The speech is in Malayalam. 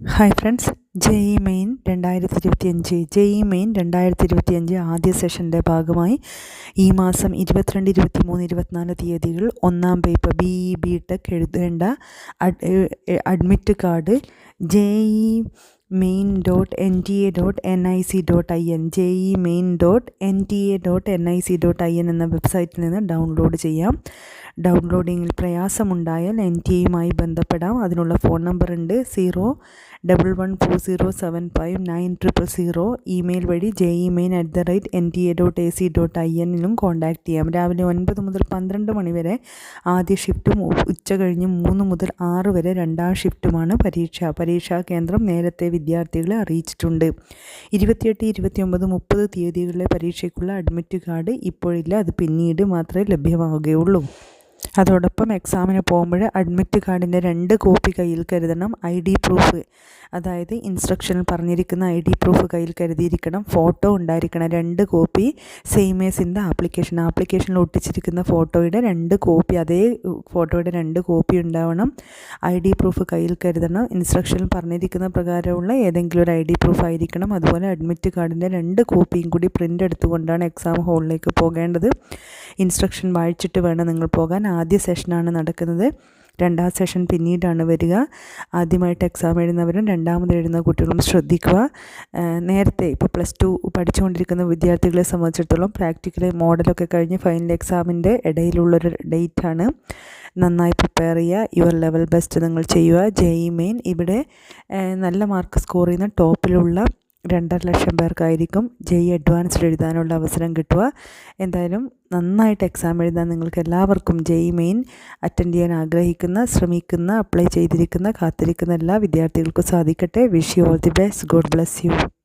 ഹായ് ഫ്രണ്ട്സ് ജെഇ മെയിൻ രണ്ടായിരത്തി ഇരുപത്തിയഞ്ച് ജെഇ മെയിൻ രണ്ടായിരത്തി ഇരുപത്തിയഞ്ച് ആദ്യ സെഷന്റെ ഭാഗമായി ഈ മാസം ഇരുപത്തിരണ്ട് ഇരുപത്തി മൂന്ന് ഇരുപത്തിനാല് തീയതികൾ ഒന്നാം paper B E B tech എഴുതേണ്ട admit card J E main dot N T A dot N I C dot I N J E main dot N T A dot N I C dot I N എന്ന വെബ്സൈറ്റിൽ നിന്ന് ഡൗൺലോഡ് ചെയ്യാം. ഡൗൺലോഡിങ്ങിൽ പ്രയാസമുണ്ടായാൽ എൻ ടി എയുമായി ബന്ധപ്പെടാം. അതിനുള്ള ഫോൺ നമ്പർ ഉണ്ട് zero double one four zero seven five nine triple zero. Email വഴി J E main at the rate N T A dot A C dot I എന്നിലും കോൺടാക്റ്റ് ചെയ്യാം. രാവിലെ ഒൻപത് മുതൽ പന്ത്രണ്ട് മണി വരെ ആദ്യ ഷിഫ്റ്റും ഉച്ച കഴിഞ്ഞ് മൂന്ന് മുതൽ ആറ് വരെ രണ്ടാം ഷിഫ്റ്റുമാണ് പരീക്ഷ. പരീക്ഷാ കേന്ദ്രം നേരത്തെ വിദ്യാർത്ഥികളെ അറിയിച്ചിട്ടുണ്ട്. ഇരുപത്തിയെട്ട് ഇരുപത്തിയൊമ്പത് മുപ്പത് തീയതികളിലെ പരീക്ഷയ്ക്കുള്ള അഡ്മിറ്റ് കാർഡ് ഇപ്പോഴില്ല. അത് പിന്നീട് മാത്രമേ ലഭ്യമാവുകയുള്ളൂ. അതോടൊപ്പം എക്സാമിന് പോകുമ്പോൾ അഡ്മിറ്റ് കാർഡിന്റെ രണ്ട് കോപ്പി കയ്യിൽ കരുതണം ഐ ഡി പ്രൂഫ് അതായത് ഇൻസ്ട്രക്ഷനിൽ പറഞ്ഞിരിക്കുന്ന ഐ ഡി പ്രൂഫ് കയ്യിൽ കരുതിയിരിക്കണം ഫോട്ടോ ഉണ്ടായിരിക്കണം രണ്ട് കോപ്പി സെയിമേഴ്സിന്റെ ആപ്ലിക്കേഷൻ ആപ്ലിക്കേഷനിൽ ഒട്ടിച്ചിരിക്കുന്ന ഫോട്ടോയുടെ രണ്ട് കോപ്പി അതേ ഫോട്ടോയുടെ രണ്ട് കോപ്പി ഉണ്ടാവണം. ഐ ഡി പ്രൂഫ് കയ്യിൽ കരുതണം. ഇൻസ്ട്രക്ഷനിൽ പറഞ്ഞിരിക്കുന്ന പ്രകാരമുള്ള ഏതെങ്കിലും ഒരു ഐ ഡി പ്രൂഫ് ആയിരിക്കണം. അതുപോലെ അഡ്മിറ്റ് കാർഡിന്റെ രണ്ട് കോപ്പിയും കൂടി പ്രിന്റ് എടുത്തുകൊണ്ടാണ് എക്സാം ഹാളിലേക്ക് പോകേണ്ടത്. ഇൻസ്ട്രക്ഷൻ വായിച്ചിട്ട് വേണം നിങ്ങൾ പോകാൻ. ആദ്യ സെഷനാണ് നടക്കുന്നത്. രണ്ടാം സെഷൻ പിന്നീടാണ് വരിക. ആദ്യമായിട്ട് എക്സാം എഴുതുന്നവരും രണ്ടാമത് എഴുതുന്ന കുട്ടികളും ശ്രദ്ധിക്കുക. നേരത്തെ ഇപ്പോൾ പ്ലസ് ടു പഠിച്ചുകൊണ്ടിരിക്കുന്ന വിദ്യാർത്ഥികളെ സംബന്ധിച്ചിടത്തോളം പ്രാക്ടിക്കൽ മോഡലൊക്കെ കഴിഞ്ഞ് ഫൈനൽ എക്സാമിന്റെ ഇടയിലുള്ളൊരു ഡേറ്റാണ് നന്നായി പ്രിപ്പയർ ചെയ്യുക. യുവർ ലെവൽ ബെസ്റ്റ് നിങ്ങൾ ചെയ്യുക. ജെഇ മെയിൻ ഇവിടെ നല്ല മാർക്ക് സ്കോർ ചെയ്യുന്ന ടോപ്പിലുള്ള രണ്ടര ലക്ഷം പേർക്കായിരിക്കും ജെയ് അഡ്വാൻസ്ഡ് എഴുതാനുള്ള അവസരം കിട്ടുക. എന്തായാലും നന്നായിട്ട് എക്സാം എഴുതാൻ നിങ്ങൾക്ക് എല്ലാവർക്കും ജെയ് മെയിൻ അറ്റൻഡ് ചെയ്യാൻ ആഗ്രഹിക്കുന്ന ശ്രമിക്കുന്ന അപ്ലൈ ചെയ്തിരിക്കുന്ന കാത്തിരിക്കുന്ന എല്ലാ വിദ്യാർത്ഥികൾക്കും സാധിക്കട്ടെ. Wish you all the best God bless you